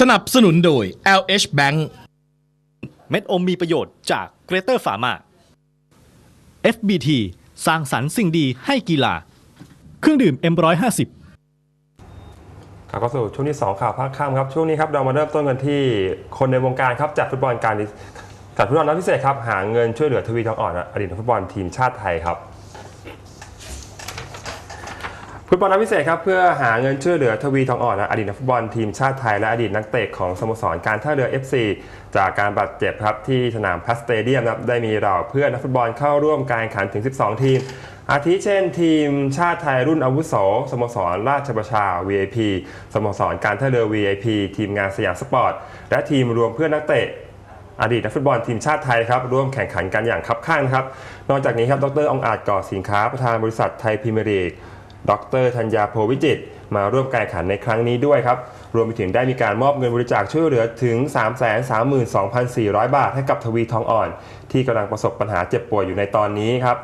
สนับสนุนโดย LH Bank เม็ดอมมีประโยชน์จากเกรเตอร์ฟาร์มา FBT สร้างสรรค์สิ่งดีให้กีฬา เครื่องดื่ม M150 ครับก็สู่ช่วงที่ 2 ข่าวภาคค่ำครับ ช่วงนี้ครับเรามาเริ่มต้นกันที่คนในวงการครับจัดฟุตบอลการจัดฟุตบอลนัดพิเศษครับหาเงินช่วยเหลือทวีทองอ่อนอดีตนักฟุตบอลทีมชาติไทยครับ ฟุตบอลนัดพิเศษครับเพื่อหาเงินช่วยเหลือทวีทองอ่อนอดีตนักฟุตบอลทีมชาติไทยและอดีตนักเตะของสโมสรการท่าเรือ FC จากการบาดเจ็บครับที่สนามพัสเตเดียมครับได้มีเราเพื่อนนักฟุตบอลเข้าร่วมการแข่งขันถึง 12 ทีม อาทิเช่นทีมชาติไทยรุ่นอาวุโสสโมสรราชประชา VIP สโมสรการท่าเรือ VIP ทีมงานสยามสปอร์ต และทีมรวมเพื่อนนักเตะอดีตนักฟุตบอลทีมชาติไทยครับร่วมแข่งขันกันอย่างคับข้างนะครับนอกจากนี้ครับดรองอาจก่อสินค้าประธานบริษัทไทยพรีเมียร์ลีก ดรธัญญาโพวิจิต มาร่วมการแข่งขันในครั้งนี้ด้วยครับ รวมไปถึงได้มีการมอบเงินบริจาคช่วยเหลือถึง 332,400 บาทให้กับทวีทองอ่อน ที่กำลังประสบปัญหาเจ็บป่วยอยู่ในตอนนี้ครับ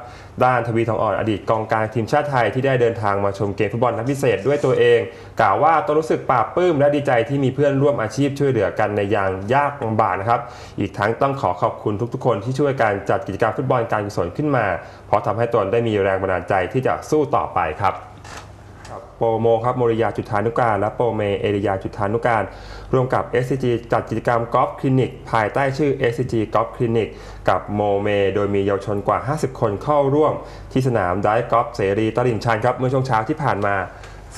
ด้านทวีทองอ่อนอดีตกองกลางทีมชาติไทยที่ได้เดินทางมาชมเกมฟุตบอลนัดพิเศษด้วยตัวเอง กล่าวว่าตนรู้สึกปลาบปลื้มและดีใจที่มีเพื่อนร่วมอาชีพช่วยเหลือกันในยามยากลำบากนะครับ อีกทั้งต้องขอขอบคุณทุกๆ คนที่ช่วยการจัดกิจกรรมฟุตบอลการกุศลขึ้นมา เพราะทำให้ตนได้มีแรงบันดาลใจที่จะสู้ต่อไปครับ โปโมครับโมริยาจุธานุการ และโปเมเอริยาจุธานุการ ร่วมกับ SCG จัดกิจกรรมกอล์ฟคลินิก ภายใต้ชื่อ SCG กอล์ฟคลินิก กับโมเม โดยมีเยาวชนกว่า 50 คนเข้าร่วม ที่สนามไดกอล์ฟเสรีตลิ่งชันครับเมื่อช่วงเช้าที่ผ่านมา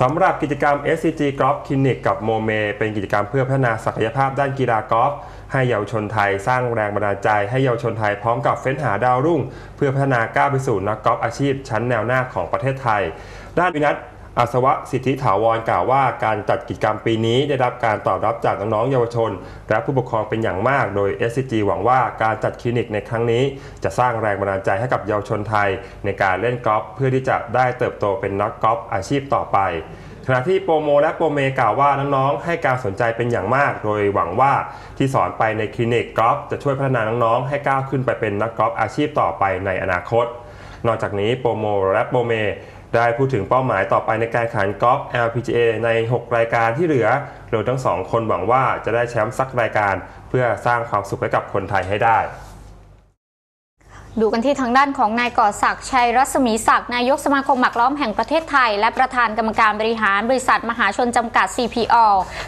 สำหรับกิจกรรม SCG กอล์ฟคลินิกกับโมเม เป็นกิจกรรมเพื่อพัฒนาศักยภาพด้านกีฬากอล์ฟให้เยาวชนไทยสร้างแรงบันดาลใจ ให้เยาวชนไทยพร้อมกับเฟ้นหาดาวรุ่ง เพื่อพัฒนาก้าวไปสู่นักกอล์ฟอาชีพชั้นแนวหน้าของประเทศไทย ด้านวินัท อัศวะสิทธิถาวรกล่าวว่าการจัดกิจกรรมปีนี้ได้รับการตอบรับจากน้องๆเยาวชน และผู้ปกครองเป็นอย่างมาก โดย SCG หวังว่าการจัดคลินิกในครั้งนี้ จะสร้างแรงบันดาลใจให้กับเยาวชนไทย ในการเล่นกอล์ฟเพื่อที่จะได้เติบโตเป็นนักกอล์ฟอาชีพต่อไปขณะที่โปรโมและโปรเมกล่าวว่าน้องๆให้การสนใจเป็นอย่างมาก โดยหวังว่าที่สอนไปในคลินิกกอล์ฟจะช่วยพัฒนาน้องๆให้ก้าวขึ้นไปเป็นนักกอล์ฟอาชีพต่อไปในอนาคต นอกจากนี้โปรโมและโปรเม ได้พูดถึงเป้าหมายต่อไปในการแข่งกอล์ฟ LPGA ใน 6 รายการที่เหลือโดยทั้งสองคนหวังว่าจะได้แชมป์สักรายการ เพื่อสร้างความสุขให้กับคนไทยให้ได้ ดูกันที่ทางด้านของนายก่อศักดิ์ชัยรัศมีศักดิ์นายกสมาคมหมากล้อมแห่งประเทศไทย และประธานกรรมการบริหารบริษัทมหาชนจำกัด CPO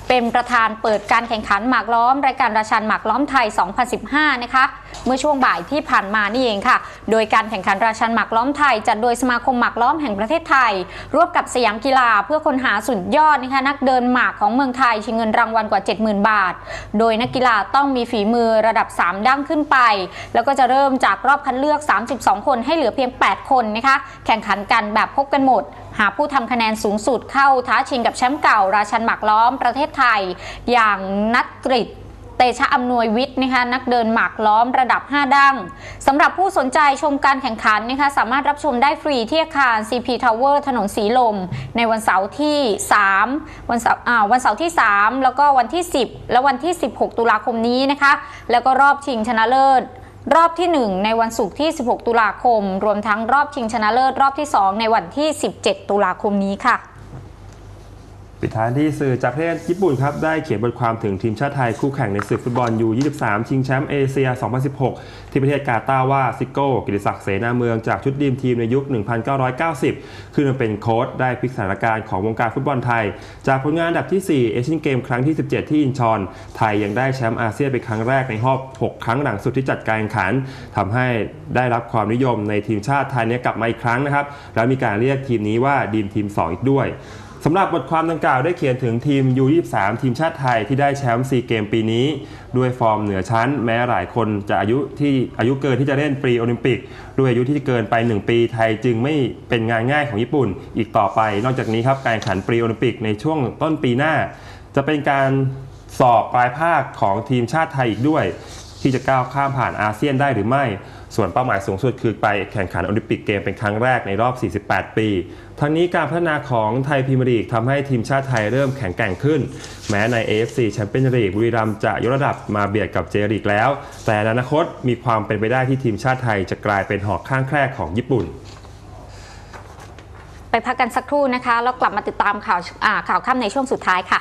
เป็นประธานเปิดการแข่งขันหมากล้อม รายการราชันหมากล้อมไทย 2015 นะคะ เมื่อช่วงบ่ายที่ผ่านมานี่เองค่ะ โดยการแข่งขันราชันหมากล้อมไทย จัดโดยสมาคมหมากล้อมแห่งประเทศไทย ร่วมกับสยามกีฬาเพื่อค้นหาสุดยอดนะคะนักเดินหมากของเมืองไทยชิงเงินรางวัลกว่า 70,000 บาท โดยนักกีฬาต้องมีฝีมือระดับ 3 ดั้งขึ้นไป แล้วก็จะเริ่มจากรอบดเลือก 32 คนให้เหลือเพียง 8 คนนะคะ แข่งขันกันแบบพบกันหมด หาผู้ทำคะแนนสูงสุดเข้าท้าชิงกับแชมป์เก่า ราชันหมากล้อมประเทศไทย อย่างนัดกริดเตชะอำนวยวิทย์นะคะนักเดินหมากล้อมระดับ 5 ดั้งสำหรับผู้สนใจชมการแข่งขันนะคะสามารถรับชมได้ฟรีที่อาคาร CP Tower ถนนสีลม ในวันเสาร์ที่ 3 วันเสาร์อ่าวันเสาร์ที่ 3 แล้วก็วันที่ 10 และวันที่ 16 ตุลาคมนี้นะคะ แล้วก็รอบชิงชนะเลิศ รอบที่ 1 ในวันศุกร์ที่ 16 ตุลาคม รวมทั้งรอบชิงชนะเลิศรอบที่ 2 ในวันที่ 17 ตุลาคมนี้ค่ะ ปิดท้ายที่สื่อจากประเทศญี่ปุ่นครับได้เขียนบทความถึงทีมชาติไทยคู่แข่งในศึกฟุตบอลยู 23 ชิงแชมป์เอเชีย 2016 ที่ประเทศกาตาร์ว่าซิโก้กิติศักดิ์เสนาเมืองจากชุดดีมทีมในยุค 1990 ขึ้นมาเป็นโค้ชได้พลิกสถานการณ์ของวงการฟุตบอลไทย จากผลงานอันดับที่ 4 เอเชียนเกมครั้งที่ 17 ที่อินชอน ไทยยังได้แชมป์อาเซียนเป็นครั้งแรกในรอบ 6 ครั้งหลังสุดที่จัดการแข่งขันทำให้ได้รับความนิยมในทีมชาติไทยเนี้กลับมาอีกครั้งนะครับแล้วมีการเรียกทีมนี้ว่าดีมทีม 2 อีกด้วย สำหรับบทความดังกล่าวได้เขียนถึงทีม U23 ทีมชาติไทยที่ได้แชมป์ซีเกมปีนี้ ด้วยฟอร์มเหนือชั้น แม้หลายคนจะอายุที่อายุเกินที่จะเล่นปรีโอลิมปิก ด้วยอายุที่เกินไป 1 ปีไทยจึงไม่เป็นงานง่ายของญี่ปุ่น อีกต่อไป นอกจากนี้ครับการแข่งขันปรีโอลิมปิกในช่วงต้นปีหน้า จะเป็นการสอบปลายภาคของทีมชาติไทยอีกด้วย ที่จะก้าวข้ามผ่านอาเซียนได้หรือไม่ ส่วนเป้าหมายสูงสุดคือไปแข่งขันโอลิมปิกเกมเป็นครั้งแรกในรอบ 48 ปี ทั้งนี้การพัฒนาของไทยพรีเมียร์ลีกทำให้ทีมชาติไทยเริ่มแข็งแกร่งขึ้น แม้ใน AFC แชมเปี้ยนส์ลีกบุรีรัมย์จะยกระดับมาเบียดกับเจลีกแล้ว แต่อนาคตมีความเป็นไปได้ที่ทีมชาติไทยจะกลายเป็นหอกข้างแคร่ของญี่ปุ่นไปพักกันสักครู่นะคะ แล้วกลับมาติดตามข่าวอ่าข่าวค่ำในช่วงสุดท้ายค่ะ